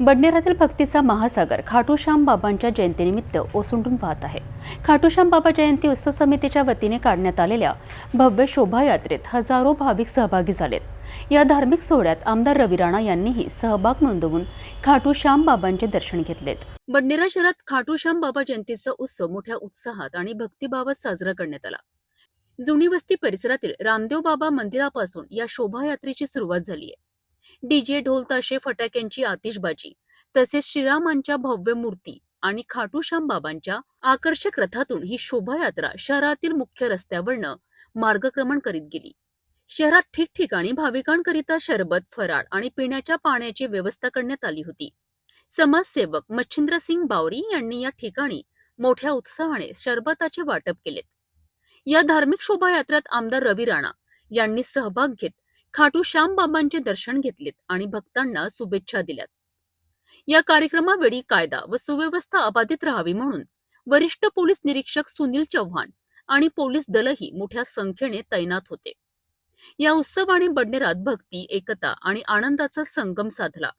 बडनेरातील भक्तीचा महासागर खाटूश्याम बाबांच्या जयंतीनिमित्त ओसंडून वाहत आहे. खाटूश्याम बाबा जयंती उत्सव समितीच्या वतीने काढण्यात आलेल्या भव्य शोभायात्रेत हजारो भाविक सहभागी झालेत. या धार्मिक सोहळ्यात आमदार रवी राणा यांनीही सहभाग नोंदवून खाटूश्याम बाबांचे दर्शन घेतलेत. बडनेरा शहरात खाटूश्याम बाबा जयंतीचा उत्सव मोठ्या उत्साहात आणि भक्तीबाबत साजरा करण्यात आला. जुनी वस्ती परिसरातील रामदेव बाबा मंदिरापासून या शोभायात्रेची सुरुवात झाली आहे डीजे ढोल तसे फटाक्यांची आतिषबाजी तसेच श्रीरामांच्या भव्य मूर्ती आणि खाटूश्याम बाबांच्या आकर्षक रथातून ही शोभायात्रा शहरातील मुख्य रस्त्यावरनं मार्गक्रमण करीत गेली. शहरात ठिकठिकाणी भाविकांकरिता शरबत फराळ आणि पिण्याच्या पाण्याची व्यवस्था करण्यात आली होती. समाजसेवक मच्छिंद्रसिंग बावरी यांनी या ठिकाणी मोठ्या उत्साहाने शरबताचे वाटप केलेत. या धार्मिक शोभायात्रेत आमदार रवी राणा यांनी सहभाग घेत खाटू श्याम बाबांचे दर्शन घेतलेत आणि भक्तांना शुभेच्छा दिल्यात. या कार्यक्रमावेळी कायदा व सुव्यवस्था अबाधित राहावी म्हणून वरिष्ठ पोलीस निरीक्षक सुनील चव्हाण आणि पोलीस दलही मोठ्या संख्येने तैनात होते. या उत्सवाने बडनेरात भक्ती एकता आणि आनंदाचा संगम साधला.